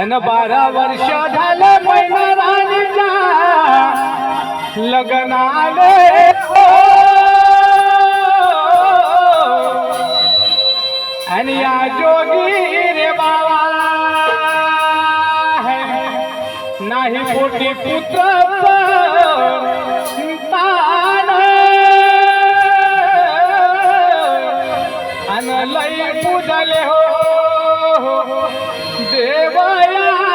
अन बारा वर्ष झालं मैना राणीच्या लग्नाले आणि या जोगी रे बाबा नाही मोठी पुत्र अन लई पूजले हो. দেবায়া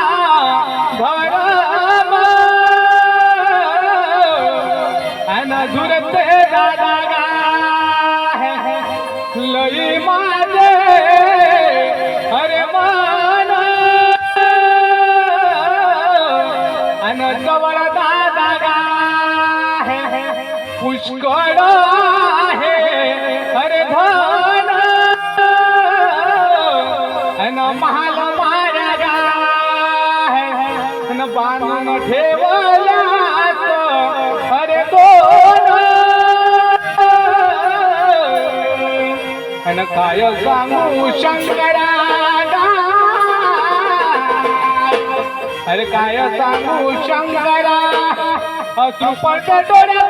काय सांगू शंकरा अरे काय सांगू शंकरा अश्रुपट डोळ्या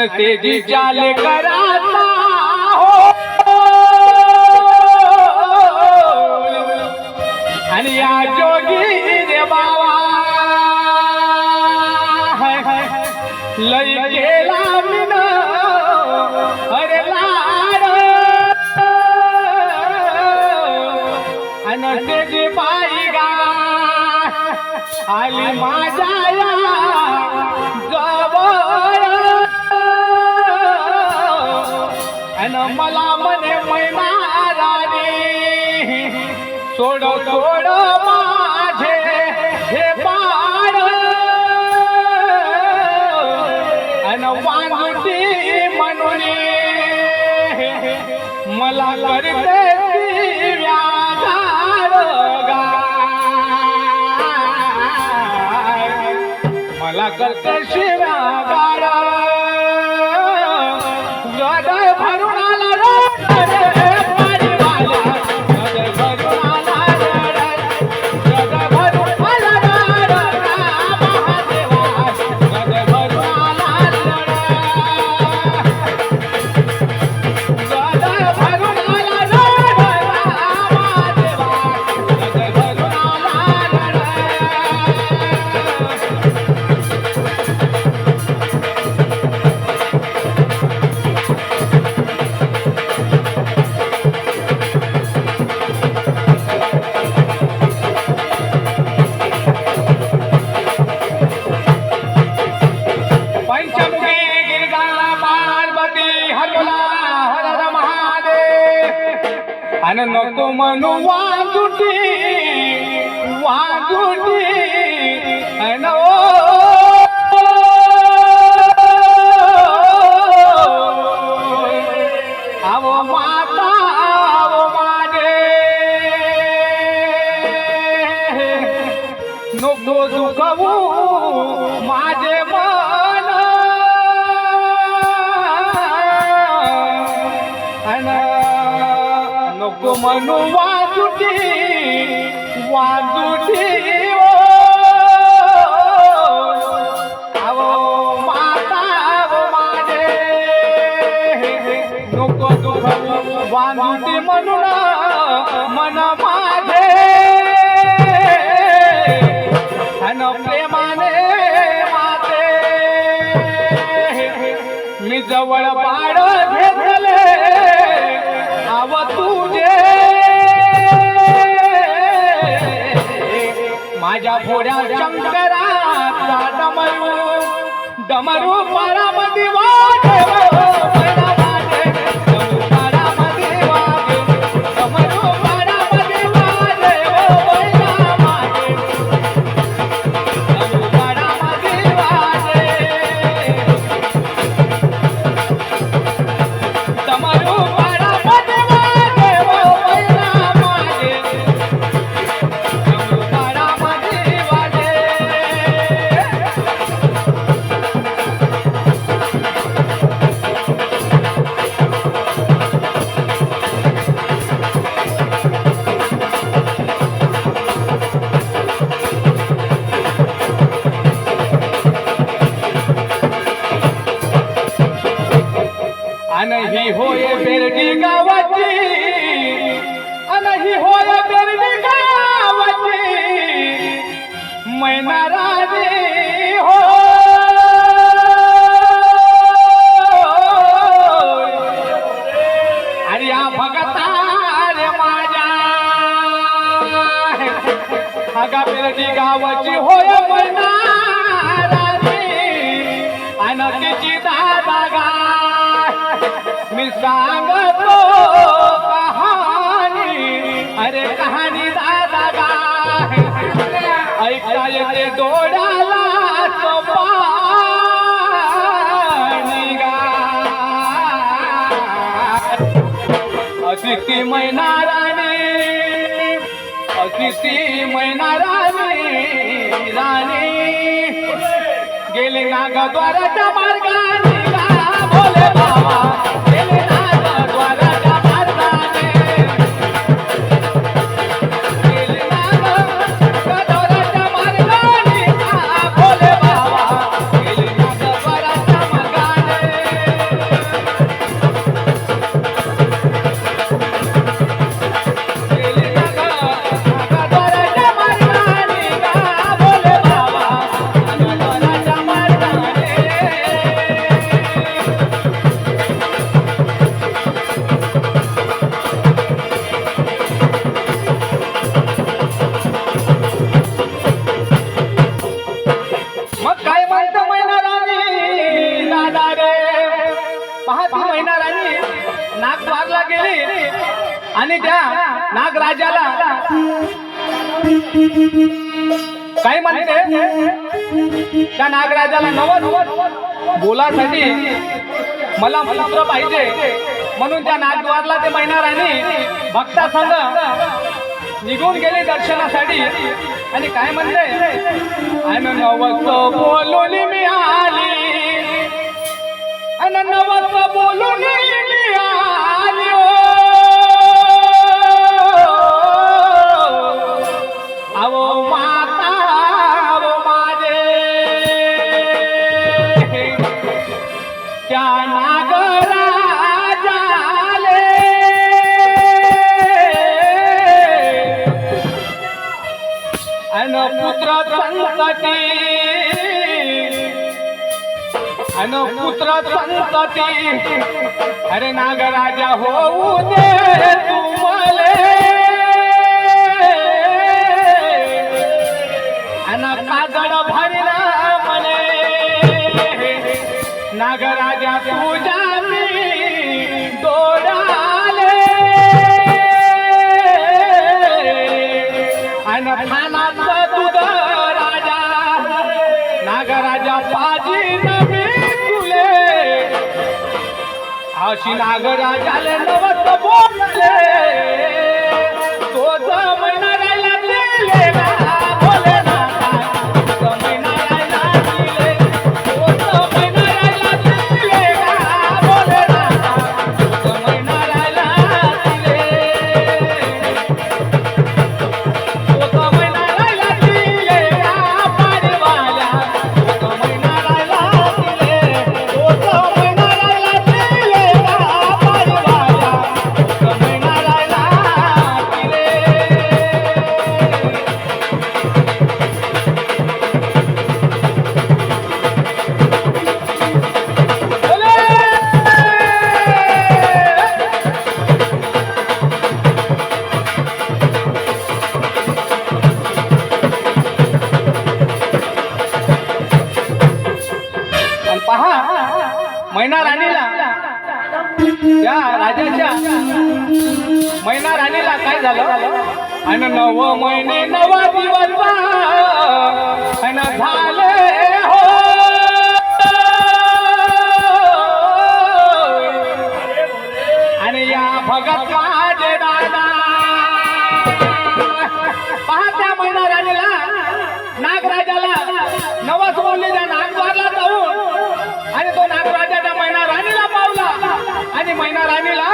तुला आणि तेजीच्या लेकराचा हो आणि या जोगी रे बाबा लई अन मला म्हणे मैना राणी सोड सोड माझे हे बाळ अन वांगटी म्हणून मला करते महादेव अन नको म्हणू वाजुटी वाजुटी अन ओ आवो माता आवो माझे नको दुखवू माझे नको म्हणू वाजुटी वाजुटी ओ आवो माता आवो म्हणून मन माझे. अन भोड्या शंकरा डमरू डमरू परामदिवा मी सांगतो कहाणी. अरे कहाणी दादा ऐकता येते डोळ्याला अतिथी महिना राणी अतिथी मैना राणी. राणी गेले नागद्वाराच्या मार्गाने बोले बाबा. राजाला. काय म्हणते? त्या नागराजाला नवत बोलासाठी मला पुत्र पाहिजे. म्हणून त्या नागद्वारला ते महिनाराने भक्ता संघ निघून गेले दर्शनासाठी. आणि काय म्हणते? अन नवत बोलून मी आली. बोलून मी अन पुत्र संतती अन पुत्र संतती अरे नागराजा होऊ दे কাশী নাগরা জালে নবত বলে झालं आणि नव महिने नवा दिवस बा, आणि झाले हो. आणि या भगत माझे दादा पाहत्या महिना राणीला नागराजाला नवस बोलले त्या नागद्वारला जाऊन आणि तो नागराजाच्या महिना राणीला पावला. आणि महिना राणीला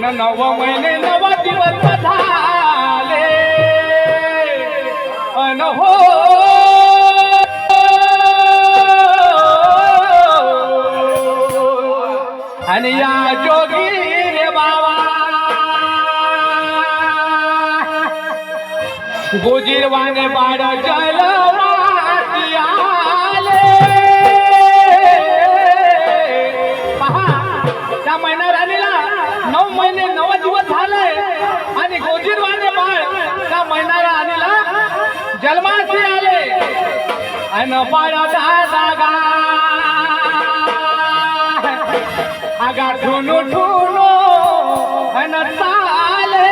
न नव महिने नवा दिवस झाला अन हो आणि या जोगी रे बाबा गुजीरवाने बाळ जन्मासी आले. अन बाळ जागा. आगा ठुनू ठुनू अन चाले.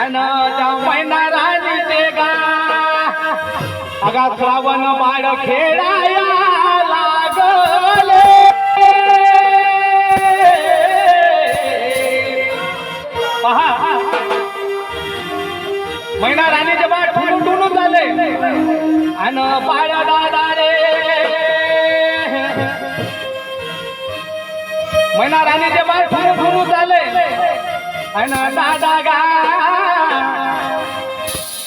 अन त्या मैना राणीचे गा. आगा श्रावण बाळ खेळाया लागले. पहा. महिना राणीचे बाळ ठुनू ठुनू झाले. अन दादा रे. महिना राणीचे बाळ ठुनू ठुनू झाले. अन दादा गा.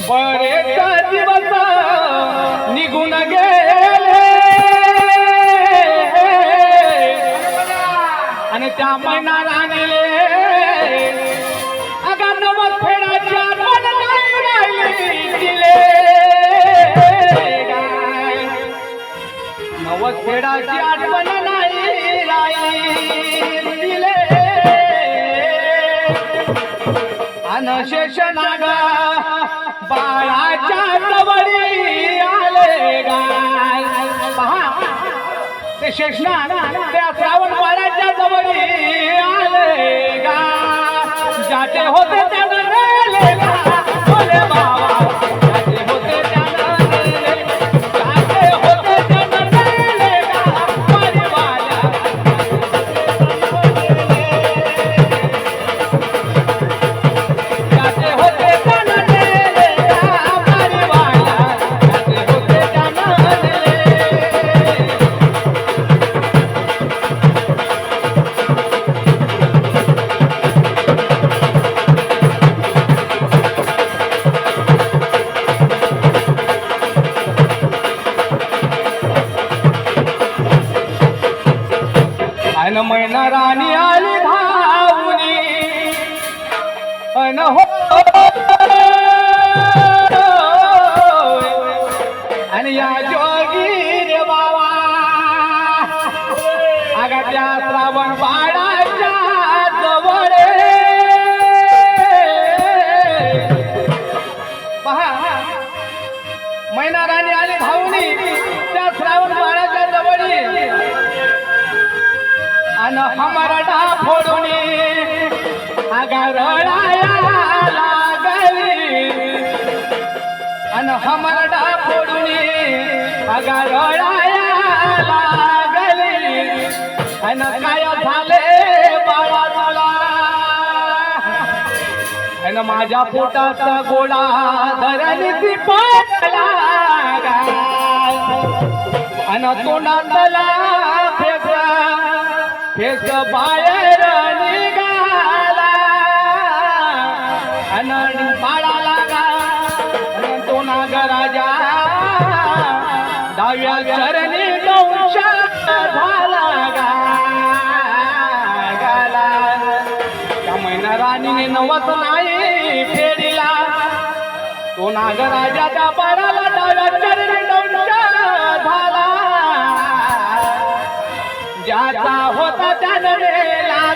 बरेच दिवस निघून गेले. आणि त्या महिना राणीले खेडाची आठवण नाही राहिली अनशेष नाग बाळाच्या जवळी आले गाय पहा. ते शेषनाग त्या श्रावण बाळाच्या जवळी आले गा ज्याचे होते त्या जोगी रे बाबा. अगा त्या श्रावण बाळाच्या जवळ. पहा. मैना राणी आणि भाऊनी त्या श्रावण बाळाच्या जवळी. आणि हमरडा फोडून आगा रडाया अन हमरडा फोडूनी आगा रडाया लागली अन काय झाले बाळा तुला? अन माझ्या पोटाचा गोळा धरणी ती पडला अन तोंडातला फेस फेस बाहेर निघाला. अन बाळा डाव्या चरणी दंश झाला गाला मैना राणीने नवस नाही फेडिला. तो नागराजा त्या डाव्या चरणी दंश झाला. ज्याचा होता त्याने लागा